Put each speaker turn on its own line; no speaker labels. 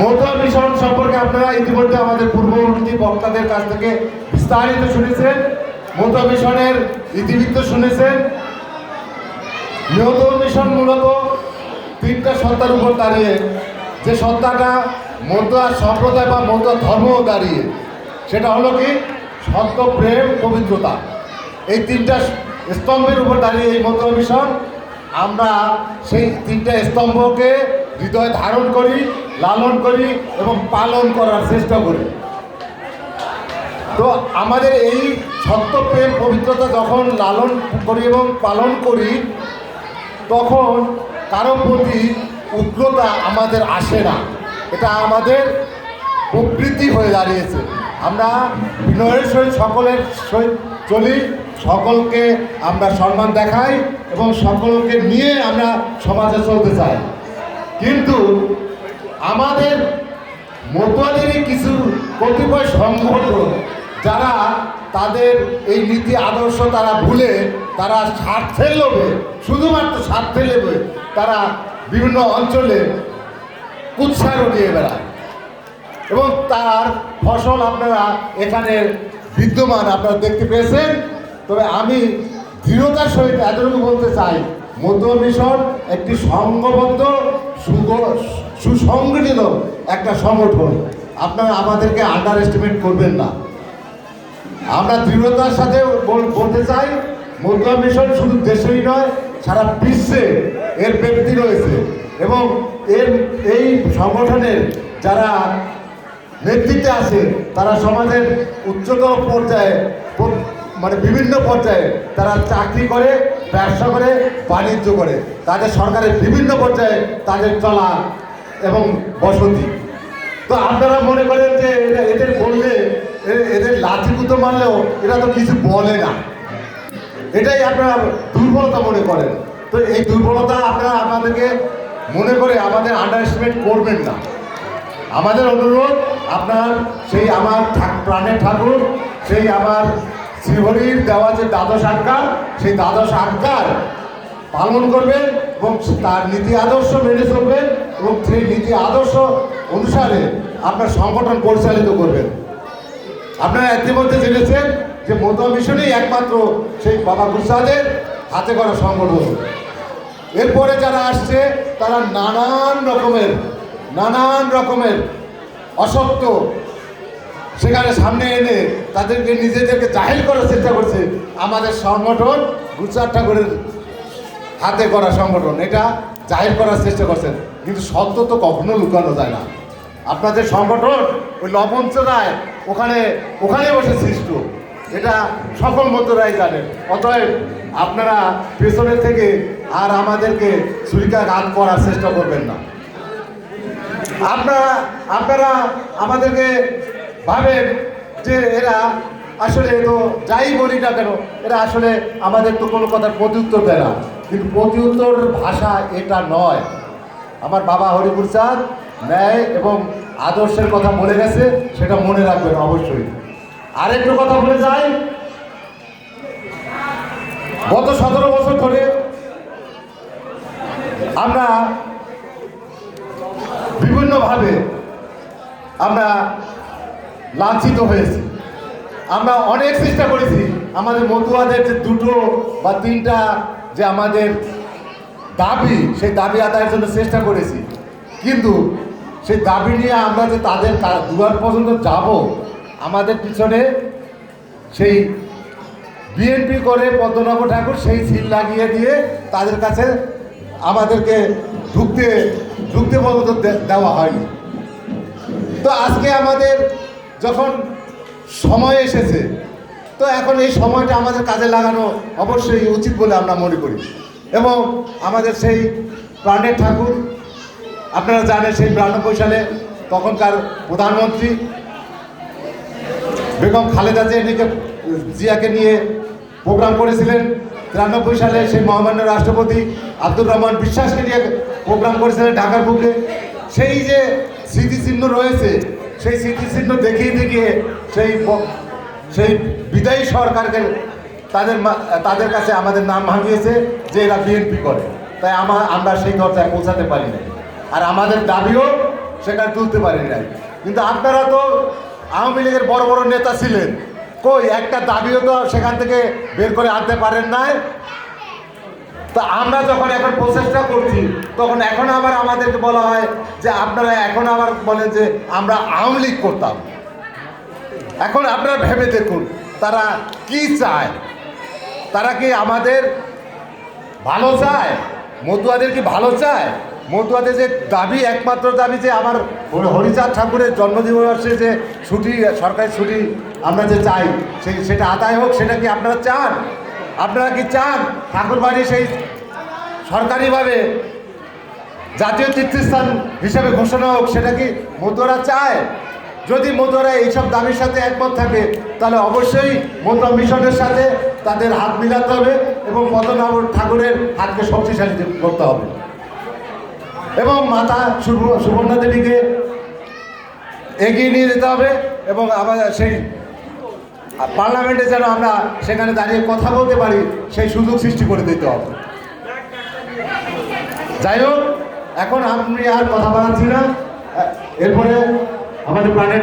Matua mission সম্পর্কে আপনারা ইতিমধ্যে আমাদের পূর্ববর্তী বক্তাদের কাছ থেকে বিস্তারিত শুনেছেন। মতুয়া মিশনের ইতিবৃত্ত শুনেছেন। মতুয়া মিশন মূলত তিনটা সত্তার উপর দাঁড়িয়ে, যে সত্তাটা মতুয়া সম্প্রদায় বা মতুয়া ধর্ম দাঁড়িয়ে, সেটা হলো কি? সত্য, প্রেম, পবিত্রতা। এই তিনটা স্তম্ভের উপর দাঁড়িয়ে এই মতুয়া মিশন, আমরা সেই তিনটা স্তম্ভকে হৃদয়ে ধারণ করি, লালন করি এবং পালন করার চেষ্টা করি। তো আমাদের এই সত্য প্রেম পবিত্রতা যখন লালন করি এবং পালন করি, তখন কারও প্রতি উগ্রতা আমাদের আসে না। এটা আমাদের প্রবৃত্তি হয়ে দাঁড়িয়েছে। আমরা বিনয়ের সহিত সকলের সহিত চলি, সকলকে আমরা সম্মান দেখাই এবং সকলকে নিয়ে আমরা সমাজে চলতে চাই। কিন্তু আমাদের মতুয়াদেরই কিছু কতিপয় সংগঠন যারা তাদের এই নীতি আদর্শ তারা ভুলে, তারা স্বার্থের লোভে, শুধুমাত্র স্বার্থের লোভে তারা বিভিন্ন অঞ্চলে উৎসাহ দিয়ে বেড়ায়। এবং তার ফসল আপনারা এখানে বিদ্যমান, আপনারা দেখতে পেয়েছেন। তবে আমি দৃঢ়তার সহিত এতটুকু বলতে চাই মধ্য মিশন একটি সংঘবদ্ধ সুসংগঠিত একটা সংগঠন। আপনারা আমাদেরকে আন্ডার এস্টিমেট করবেন না। আমরা দৃঢ়তার সাথে বল- বলতে চাই মতুয়া মিশন শুধু দেশেই নয়, সারা বিশ্বে এর ব্যক্তি রয়েছে। এবং এর এই সংগঠনের যারা নেতৃত্বে আছে, তারা সমাজের উচ্চতর পর্যায়ে মানে বিভিন্ন পর্যায়ে তারা চাকরি করে ব্যবসা করে, বাণিজ্য করে। তাদের সরকারের বিভিন্ন পর্যায়ে তাদের চলা এবং বসতি। তো আপনারা মনে করেন যে এরা- এদের বললে এদের লাঠিগুতো মারলেও এরা তো কিছু বলে না। এটাই আপনারা দুর্বলতা মনে করেন। তো এই দুর্বলতা আপনারা আমাদেরকে মনে করে আমাদের আন্ডার করবেন না। আমাদের অনুরোধ, আপনার সেই আমার প্রাণের ঠাকুর, সেই আমার শ্রীহরির দেওয়া যে দ্বাদশ আজ্ঞার, সেই দ্বাদশ আজ্ঞার পালন করবেন এবং তার নীতি আদর্শ মেনে চলবেন এবং সেই নীতি আদর্শ অনুসারে আপনার সংগঠন পরিচালিত করবেন আপনারা ইতিমধ্যে জেনেছেন যে মতুয়া মিশনই একমাত্র সেই বাবা গুসাদের হাতে করা সংগঠন। এরপরে যারা আসছে, তারা নানান রকমের নানান রকমের অসত্য সেখানে সামনে এনে তাদেরকে নিজেদেরকে জাহির করার চেষ্টা করছে আমাদের সংগঠন গুজরাট ঠাকুরের হাতে করা সংগঠন। এটা জাহির করার চেষ্টা করছেন কিন্তু সত্য তো কখনো লুকানো যায় না। আপনাদের সংগঠন ওই লবঞ্চনায় ওখানে ওখানে বসে সৃষ্ট। এটা সকল মতরাই জানেন। অতএব আপনারা পেছনের থেকে আর আমাদেরকে ছুরিকাঘাত করার চেষ্টা করবেন না। আপনারা আপনারা আমাদেরকে ভাবেন যে এরা আসলে তো যাই বলি না কেন, এরা আসলে আমাদের তো কোনো কথার প্রত্যুত্তর দেয় না। কিন্তু প্রত্যুত্তর ভাষা এটা নয়। আমার বাবা হরিপুর চাঁদ ন্যায় এবং আদর্শের কথা বলে গেছে, সেটা মনে রাখবেন অবশ্যই। আরেকটু কথা বলে যাই। গত সতেরো বছর ধরে আমরা বিভিন্নভাবে আমরা লাঞ্ছিত হয়েছি। আমরা অনেক চেষ্টা করেছি। আমাদের মতুয়াদের যে দুটো বা তিনটা যে আমাদের দাবি, সেই দাবি আদায়ের জন্য চেষ্টা করেছি। কিন্তু সেই দাবি নিয়ে আমরা যে তাদের দুয়ার পর্যন্ত যাব, আমাদের পিছনে সেই বিএনপি করে পদ্মনগর ঠাকুর সেই সিল লাগিয়ে দিয়ে তাদের কাছে আমাদেরকে ঢুকতে ঢুকতে পর্যন্ত দেওয়া হয়নি। তো আজকে আমাদের যখন সময় এসেছে, তো এখন এই সময়টা আমাদের কাজে লাগানো অবশ্যই উচিত বলে আমরা মনে করি। এবং আমাদের সেই প্রাণের ঠাকুর, আপনারা জানেন সেই বিরানব্বই সালে তখনকার প্রধানমন্ত্রী বেগম খালেদা জিয়াকে জিয়াকে নিয়ে প্রোগ্রাম করেছিলেন। তিরানব্বই সালে সেই মহামান্য রাষ্ট্রপতি আব্দুর রহমান বিশ্বাসকে নিয়ে প্রোগ্রাম করেছিলেন ঢাকার বুকে। সেই যে স্মৃতিচিহ্ন রয়েছে সেই স্মৃতিচিহ্ন দেখিয়ে দেখিয়ে সেই সেই বিদায়ী সরকারকে তাদের তাদের কাছে আমাদের নাম ভাঙিয়েছে যে এরা বিএনপি করে। তাই আমার আমরা সেই দরজায় পৌঁছাতে পারি না আর আমাদের দাবিও সেখানে তুলতে পারি নাই। কিন্তু আপনারা তো আওয়ামী লীগের বড় বড় নেতা ছিলেন। কই, একটা দাবিও তো সেখান থেকে বের করে আনতে পারেন নাই। তা আমরা যখন এখন প্রচেষ্টা করছি, তখন এখন আবার আমাদেরকে বলা হয় যে আপনারা এখন আবার বলেন যে আমরা আওয়ামী লীগ করতাম। এখন আপনারা ভেবে দেখুন, তারা কি চায়? তারা কি আমাদের ভালো চায়? মতুয়াদের কি ভালো চায়? মতুয়াদের যে দাবি, একমাত্র দাবি যে আমার হরি- হরিচাঁদ ঠাকুরের জন্মদিবসে যে ছুটি, সরকারি ছুটি আমরা যে চাই সেটা আদায় হোক, সেটা কি আপনারা চান? আপনারা কি চান ঠাকুরবাড়ি সেই সরকারিভাবে জাতীয় তীর্থস্থান হিসেবে ঘোষণা হোক, সেটা কি মতুয়ারা চায়? যদি মতুয়ারা এইসব দাবির সাথে একমত থাকে, তাহলে অবশ্যই মতুয়া মিশনের সাথে তাদের হাত মিলাতে হবে এবং পদ্মনাভ ঠাকুরের হাতকে শক্তিশালী করতে হবে। এবং মাতা সুব- সুবর্ণা দেবীকে এগিয়ে নিয়ে যেতে হবে এবং আমাদের সেই পার্লামেন্টে যেন আমরা সেখানে দাঁড়িয়ে কথা বলতে পারি, সেই সুযোগ সৃষ্টি করে দিতে হবে। যাই হোক, এখন আপনি আর কথা বলাচ্ছি না। এরপরে আমাদের প্রাণের